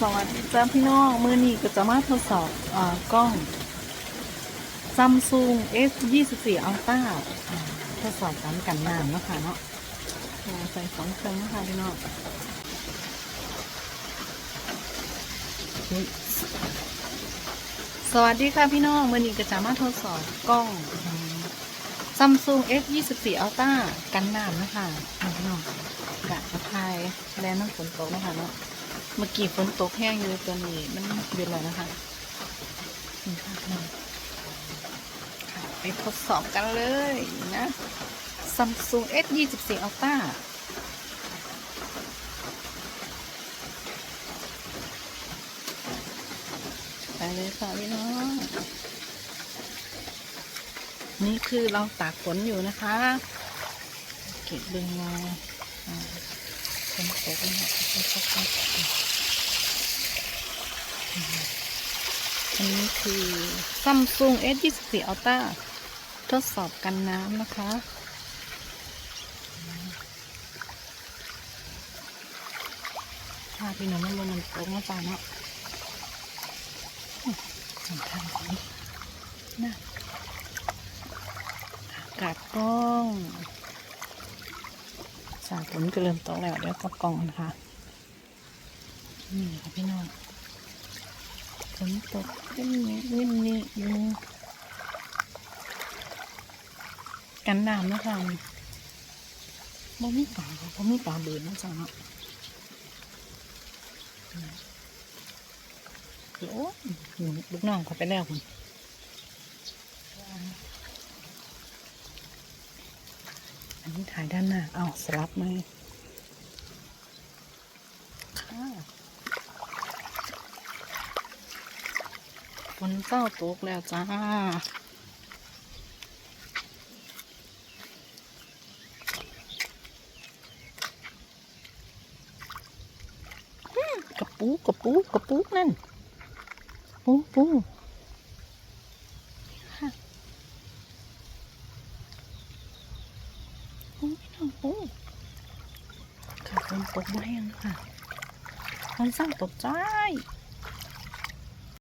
สวัสดีจ้าพี่น้องมือนี้ก็จะมาทดสอบอ่อกล้อง Samsung S 2 4 Ultra อ่าทดสอบการกันน้ำนะคะเนาะใส่สองเครื่องนะคะพี่น้องสวัสดีค่ะพี่น้องมือนี้ก็จะมาทดสอบกล้องอืม Samsung S 2 4 Ultra กันน้ำนะคะพี่น้องกะกระทายแลน้ำฝนตกนะคะเนาะ เมื่อกี้ฝนตกแห้งอยู่ตัวนี้มันเย็นแล้วนะคะนี่ค่ะคะไปทดสอบกันเลยนะ Samsung S 2 4 Ultra ไปเลยค่ะพี่น้อง นี่คือเราตากฝนอยู่นะคะ เก็บดึงมา อ่าฝนตกนะคะอันนี้คือ Samsung S 2 4 Ultra ทดสอบกันน้ำนะคะ ถ้าพี่น้องมันมันตกมาจ้าเนาะสำคัญกว่านี้นะกาศกล้อง สาฝนก็เริ่มตกแล้วเดี๋ยวก็กองนะคะนี่ค่ะพี่น้องฝนตกนิ่มนี่นิ่มนี่อยู่กันน้ำนะคะบ่มีป่าบ่มีป่าเบืนนะจ๊ะเนาะเดี๋ยวลูกน้องเขาไปแล้วคุณ อันนี้ถ่ายด้านหน้า เอาสลับไหมค่ะฝนเศร้าตกแล้วจ้ากระปูกระปูกระปูนั่นปูปูค่ะ ปูพี่น้องโอ้ค่ะฝนตกมาแห้งค่ะฝนสร้างตกใจ